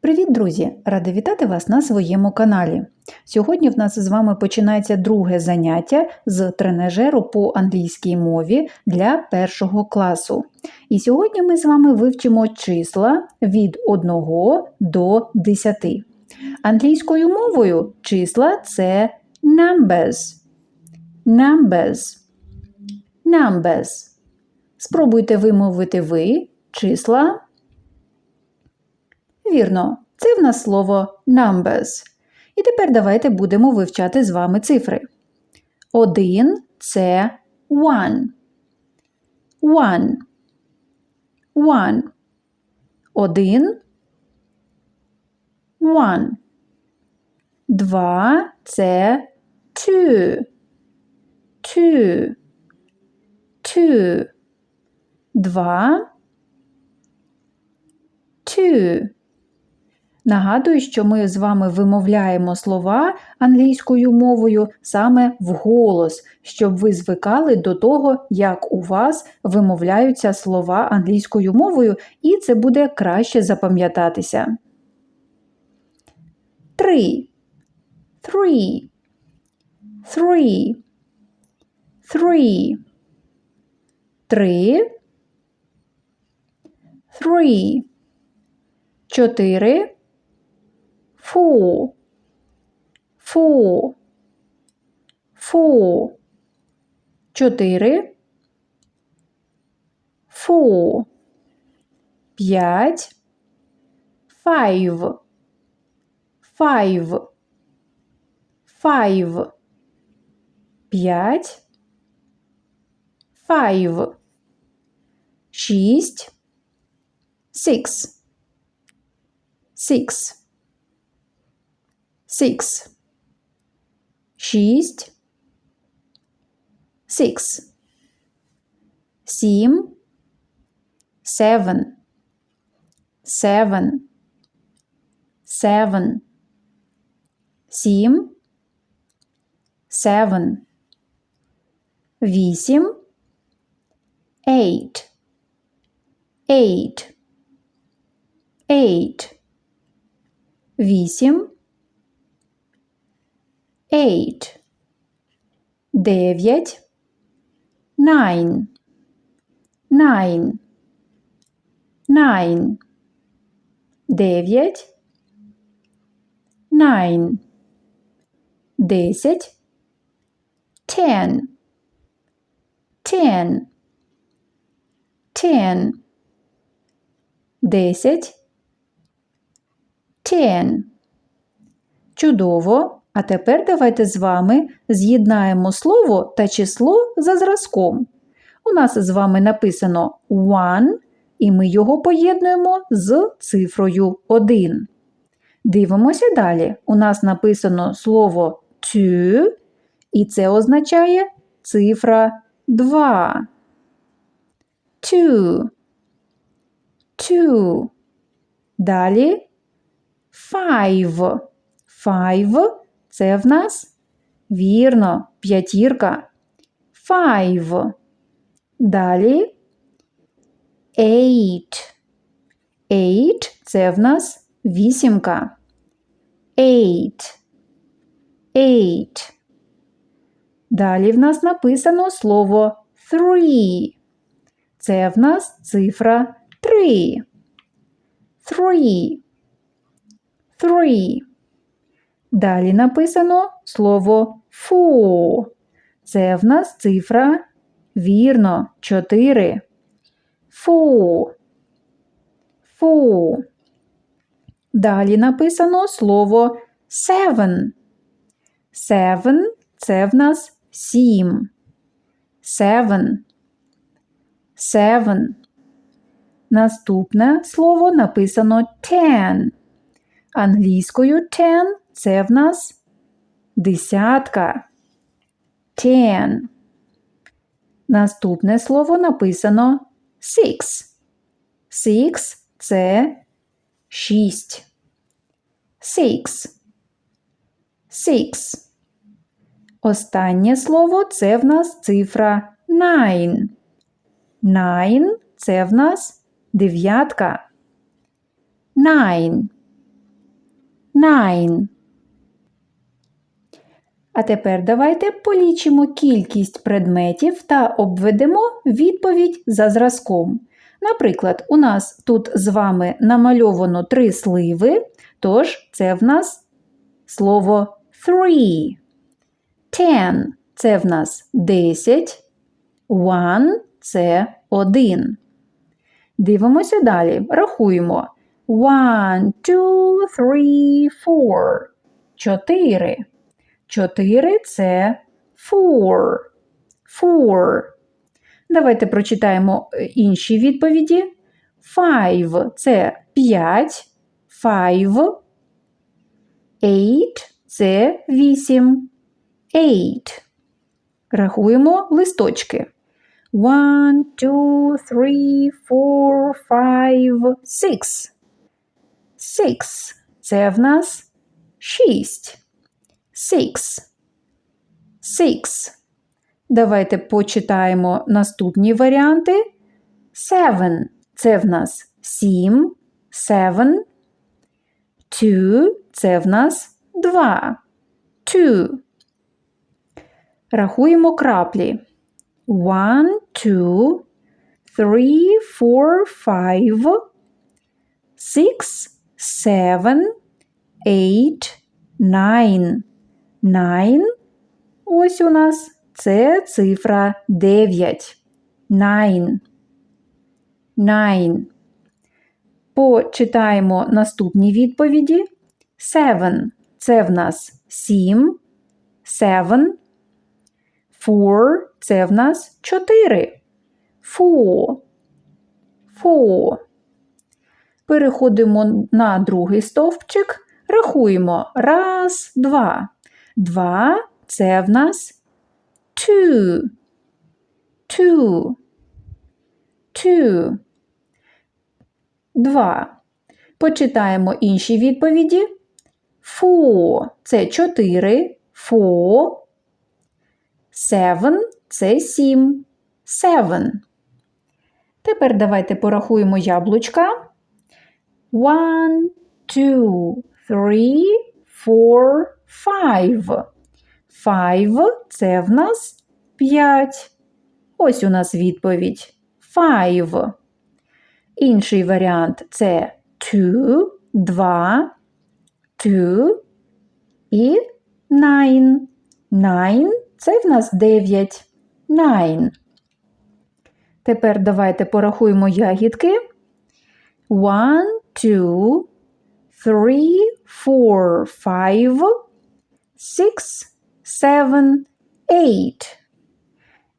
Привіт, друзі! Рада вітати вас на своєму каналі. Сьогодні в нас з вами починається друге заняття з тренажеру по англійській мові для першого класу. І сьогодні ми з вами вивчимо числа від 1 до 10. Англійською мовою числа це numbers. Numbers. Numbers. Спробуйте вимовити ви числа. Вірно, це в нас слово numbers. І тепер давайте будемо вивчати з вами цифри. Один це one. One. One. Один. One. Два це two. Two. Two. Два. Two. Нагадую, що ми з вами вимовляємо слова англійською мовою саме вголос, щоб ви звикали до того, як у вас вимовляються слова англійською мовою, і це буде краще запам'ятатися. Три. Three. Three. Three. Три. Three. Чотири. Four. Four. Four. Чотири. Four. П'ять. Five. Five. Five. П'ять. Five. Шість. Six. Six. Six. Шість. Six. Сім. Seven. Seven. Seven. Сім. Seven. Вісім. Eight. Eight. Eight. Вісім. Eight. Дев'ять. Nine. Nine. Nine. Дев'ять. Nine. Десять. Ten. Ten. Ten. Десять. Ten. Чудово. А тепер давайте з вами з'єднаємо слово та число за зразком. У нас з вами написано one, і ми його поєднуємо з цифрою 1. Дивимося далі. У нас написано слово two, і це означає цифра 2. Two. Two. Далі five. Five – це в нас вірно, п'ятірка. Five. Далі eight. Eight – це в нас вісімка. Eight. Eight. Далі в нас написано слово three. Це в нас цифра три. Three. Three. Далі написано слово four. Це в нас цифра вірно, 4. Four. Four. Далі написано слово seven. Seven – це в нас сім. Seven. Seven. Наступне слово написано ten. Англійською ten – це в нас десятка. Ten. Наступне слово написано six. Six – це шість. Six. Six. Останнє слово це в нас цифра nine. Nine – це в нас дев'ятка. Nine. nine. А тепер давайте полічимо кількість предметів та обведемо відповідь за зразком. Наприклад, у нас тут з вами намальовано три сливи, тож це в нас слово three. Ten – це в нас 10, one – це 1. Дивимося далі. Рахуємо. One, two, three, four. Чотири. Чотири – це four. Four. Давайте прочитаємо е, інші відповіді. Five – це 5. Five. Eight – це 8. Eight. Рахуємо листочки. One, two, three, four, five, six. Six. Це в нас шість. Six. Six. Давайте почитаємо наступні варіанти. Seven. Це в нас сім. Seven. Two. Це в нас два. Two. Рахуємо краплі. One, two, three, four, five, six, seven, eight, nine. Nine. Ось у нас це цифра 9. Nine. Nine. Почитаємо наступні відповіді. Seven. Це в нас 7. Seven. Four – це в нас 4. Four. Four. Переходимо на другий стовпчик. Рахуємо. Раз, два. Два – це в нас two. Two. Two. Два. Почитаємо інші відповіді. Four – це 4. Four. Seven – це сім. Seven. Тепер давайте порахуємо яблучка. One, two, three, four, five. Five – це в нас п'ять. Ось у нас відповідь. Five. Інший варіант це two, два, two і nine. Nine – це в нас 9. Nine. Тепер давайте порахуємо ягідки. One, two, three, four, five, six, seven, eight.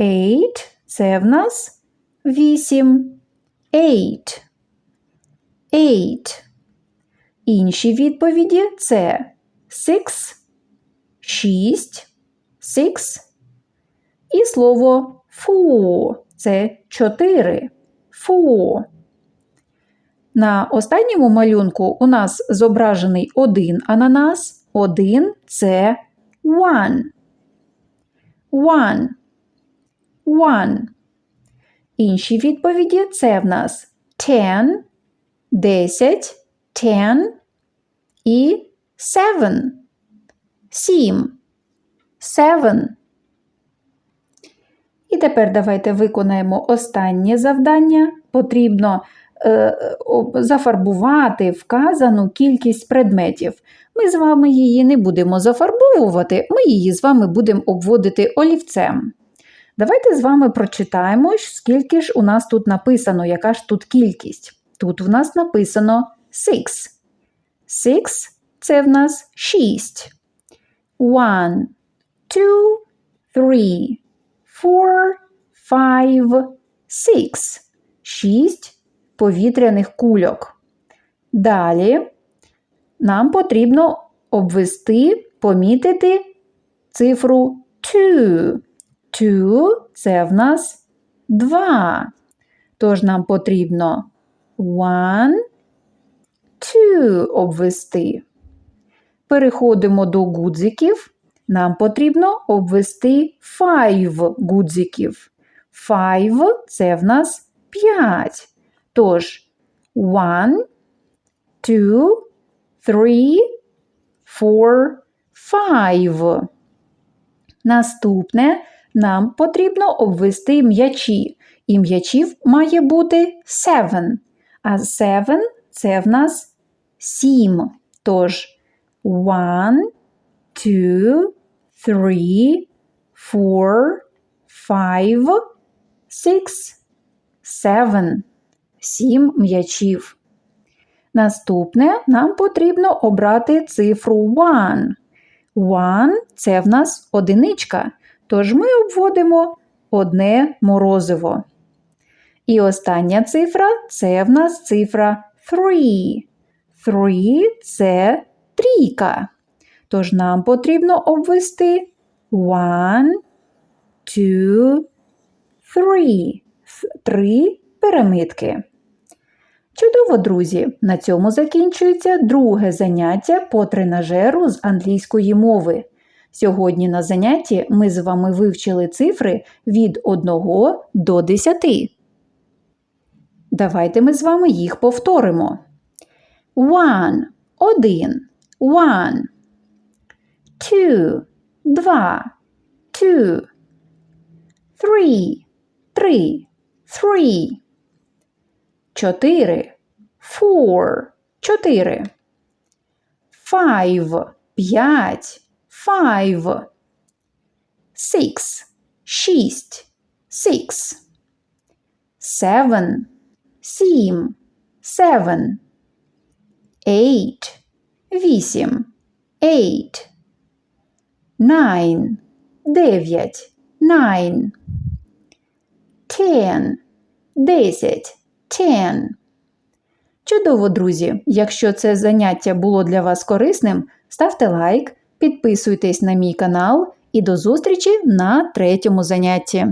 Eight – це в нас вісім. Eight. Eight. Інші відповіді це six, шість, six. І слово four – це чотири. Four. На останньому малюнку у нас зображений один ананас. Один – це one. One. One. Інші відповіді це в нас ten, десять, ten і seven. Сім. Seven. І тепер давайте виконаємо останнє завдання. Потрібно зафарбувати вказану кількість предметів. Ми з вами її не будемо зафарбовувати, ми її з вами будемо обводити олівцем. Давайте з вами прочитаємо, скільки ж у нас тут написано, яка ж тут кількість. Тут в нас написано six. Six – це в нас 6. One, two, three, four, five, six. Шість повітряних кульок. Далі нам потрібно обвести, помітити цифру two. Two – це в нас два. Тож нам потрібно one, two обвести. Переходимо до гудзиків. Нам потрібно обвести five гудзиків. Five – це в нас 5. Тож one, two, three, four, five. Наступне нам потрібно обвести м'ячі. І м'ячів має бути seven. А seven – це в нас сім. Тож one, two, three, four, five, six, seven. Сім м'ячів. Наступне нам потрібно обрати цифру one. One – це в нас одиничка, тож ми обводимо одне морозиво. І остання цифра це в нас цифра three. Three – це трійка. Тож нам потрібно обвести one, two, three. Три пірамидки. Чудово, друзі! На цьому закінчується друге заняття по тренажеру з англійської мови. Сьогодні на занятті ми з вами вивчили цифри від 1 до 10. Давайте ми з вами їх повторимо. One – один. One. Two – два. Two. Three – три. Three. Чотири. Four. Чотири. Five. П'ять. Five. Six. Шість. Six. Seven. Сім. Seven. Eight. Вісім. Eight. Nine. Дев'ять. Nine. Ten. Десять. Ten. Чудово, друзі! Якщо це заняття було для вас корисним, ставте лайк, підписуйтесь на мій канал і до зустрічі на третьому занятті.